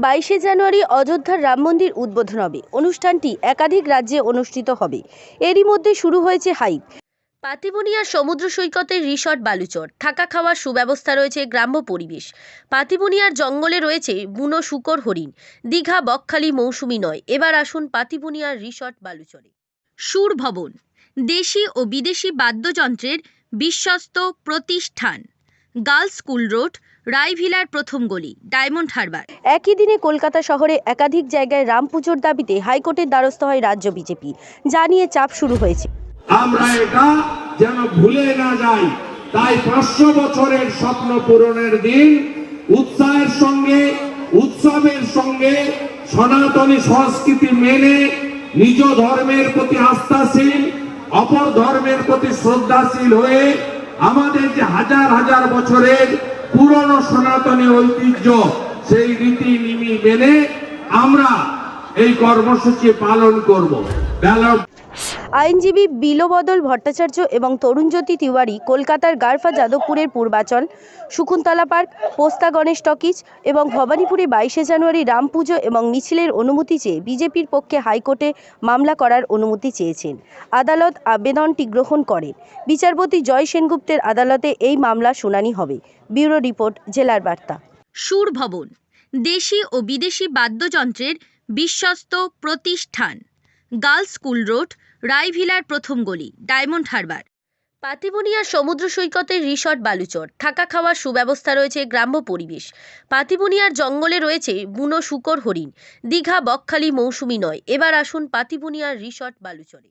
বাইশে জানুয়ারি অযোধ্যার রাম মন্দির উদ্বোধন হবে। অনুষ্ঠানটি একাধিক রাজ্যে অনুষ্ঠিত হবে। এরই মধ্যে শুরু হয়েছে হাইপ পাতিবনিয়ার সমুদ্র সৈকতের রিসর্ট বালুচর। থাকা খাওয়ার সুব্যবস্থা রয়েছে গ্রাম্য পরিবেশ। পাতিবনিয়ার জঙ্গলে রয়েছে বুনো শুকর হরিণ। দীঘা, বকখালি মৌসুমি নয়। এবার আসুন পাতিবনিয়ার রিসর্ট বালুচরে। সুর ভবন দেশি ও বিদেশি বাদ্যযন্ত্রের বিশ্বস্ত প্রতিষ্ঠান। গার্লস স্কুল রোড রায়ভিলার প্রথম গলি ডায়মন্ড হারবার। একই দিনে কলকাতা শহরে একাধিক জায়গায় রাম পুজোর দাবিতে হাইকোর্টের দ্বারস্থ হয় রাজ্য বিজেপি। যা নিয়ে চাপ শুরু হয়েছে। আমরা এটা যেন ভুলে না যাই তাই পাঁচশো বছরের স্বপ্ন পূরণের দিন উৎসাহের সঙ্গে উৎসবের সঙ্গে সনাতনী সংস্কৃতি মেনে নিজ ধর্মের প্রতি আস্থাশীল অপর ধর্মের প্রতি শ্রদ্ধাশীল হয়ে আমাদের যে হাজার হাজার বছরের পুরনো সনাতনী ঐতিহ্য, সেই রীতি নিমি মেনে আমরা এই কর্মসূচি পালন করব। আইনজীবী বিলবদল ভট্টাচার্য এবং তরুণজ্যোতি তিওয়ারি কলকাতার গারফা যাদবপুরের পূর্বাচল, শকুন্তলা পার্ক, পোস্তা গণেশ টকিজ এবং ভবানীপুরে বাইশে জানুয়ারি রাম পুজো এবং মিছিলের অনুমতি চেয়ে বিজেপির পক্ষে হাইকোর্টে মামলা করার অনুমতি চেয়েছেন। আদালত আবেদনটি গ্রহণ করেন। বিচারপতি জয় সেনগুপ্তের আদালতে এই মামলা শুনানি হবে। ব্যুরো রিপোর্ট, জেলার বার্তা। সুর ভবন দেশি ও বিদেশি বাদ্যযন্ত্রের বিশ্বস্ত প্রতিষ্ঠান। গার্লস স্কুল রোড, রায়ভিলার প্রথম গলি, ডায়মন্ড হারবার। পাতিবনিয়ার সমুদ্র সৈকতের রিসর্ট বালুচর, থাকা খাওয়ার সুব্যবস্থা রয়েছে গ্রাম্য পরিবেশ। পাতিবনিয়ার জঙ্গলে রয়েছে বুনো শুকর হরিণ, দীঘা বকখালি মৌসুমি নয়, এবার আসুন পাতিবনিয়ার রিসর্ট বালুচরে।